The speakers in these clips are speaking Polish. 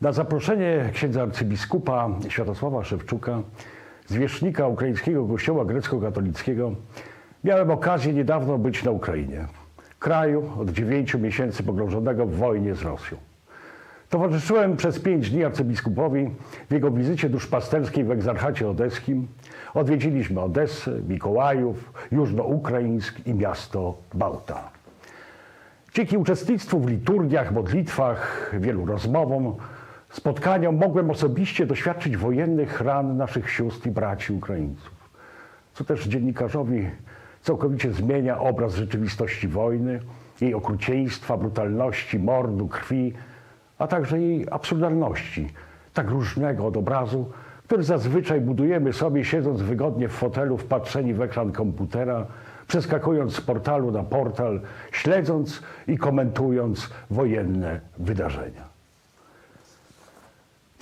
Na zaproszenie księdza arcybiskupa Światosława Szewczuka, zwierzchnika ukraińskiego kościoła grecko-katolickiego, miałem okazję niedawno być na Ukrainie, kraju od dziewięciu miesięcy pogrążonego w wojnie z Rosją. Towarzyszyłem przez pięć dni arcybiskupowi w jego wizycie duszpasterskiej w egzarchacie odeskim. Odwiedziliśmy Odessę, Mikołajów, Jużnoukraińsk i miasto Bałta. Dzięki uczestnictwu w liturgiach, modlitwach, wielu rozmowom, spotkaniom mogłem osobiście doświadczyć wojennych ran naszych sióstr i braci Ukraińców, co też dziennikarzowi całkowicie zmienia obraz rzeczywistości wojny, jej okrucieństwa, brutalności, mordu, krwi, a także jej absurdalności, tak różnego od obrazu, który zazwyczaj budujemy sobie siedząc wygodnie w fotelu, wpatrzeni w ekran komputera, przeskakując z portalu na portal, śledząc i komentując wojenne wydarzenia.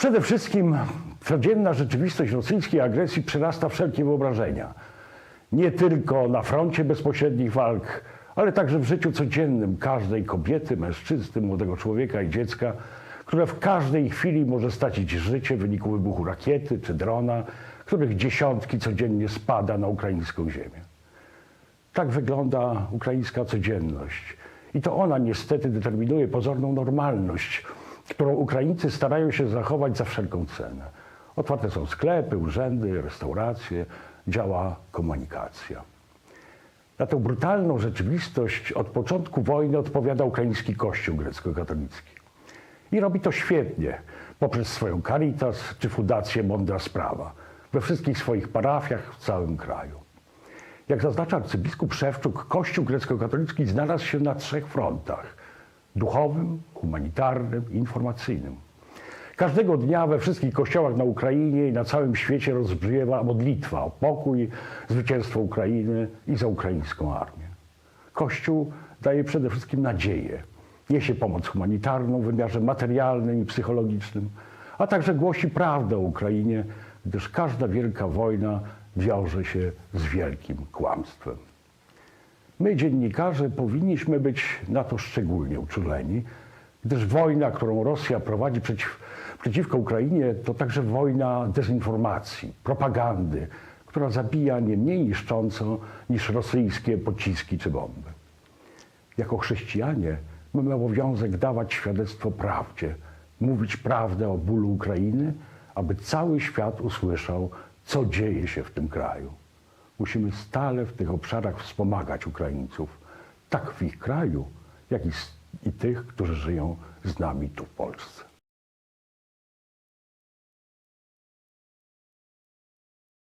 Przede wszystkim codzienna rzeczywistość rosyjskiej agresji przerasta wszelkie wyobrażenia. Nie tylko na froncie bezpośrednich walk, ale także w życiu codziennym każdej kobiety, mężczyzny, młodego człowieka i dziecka, które w każdej chwili może stracić życie w wyniku wybuchu rakiety czy drona, których dziesiątki codziennie spada na ukraińską ziemię. Tak wygląda ukraińska codzienność. I to ona niestety determinuje pozorną normalność, którą Ukraińcy starają się zachować za wszelką cenę. Otwarte są sklepy, urzędy, restauracje, działa komunikacja. Na tę brutalną rzeczywistość od początku wojny odpowiada ukraiński kościół grecko-katolicki. I robi to świetnie, poprzez swoją Caritas czy Fundację Mądra Sprawa, we wszystkich swoich parafiach w całym kraju. Jak zaznacza arcybiskup Szewczuk, Kościół grecko-katolicki znalazł się na trzech frontach: duchowym, humanitarnym informacyjnym. Każdego dnia we wszystkich kościołach na Ukrainie i na całym świecie rozbrzmiewa modlitwa o pokój, zwycięstwo Ukrainy i za ukraińską armię. Kościół daje przede wszystkim nadzieję. Niesie pomoc humanitarną w wymiarze materialnym i psychologicznym, a także głosi prawdę o Ukrainie, gdyż każda wielka wojna wiąże się z wielkim kłamstwem. My, dziennikarze, powinniśmy być na to szczególnie uczuleni, gdyż wojna, którą Rosja prowadzi przeciw, przeciwko Ukrainie, to także wojna dezinformacji, propagandy, która zabija nie mniej niszcząco niż rosyjskie pociski czy bomby. Jako chrześcijanie mamy obowiązek dawać świadectwo prawdzie, mówić prawdę o bólu Ukrainy, aby cały świat usłyszał, co dzieje się w tym kraju. Musimy stale w tych obszarach wspomagać Ukraińców, tak w ich kraju, jak i, i tych, którzy żyją z nami tu w Polsce.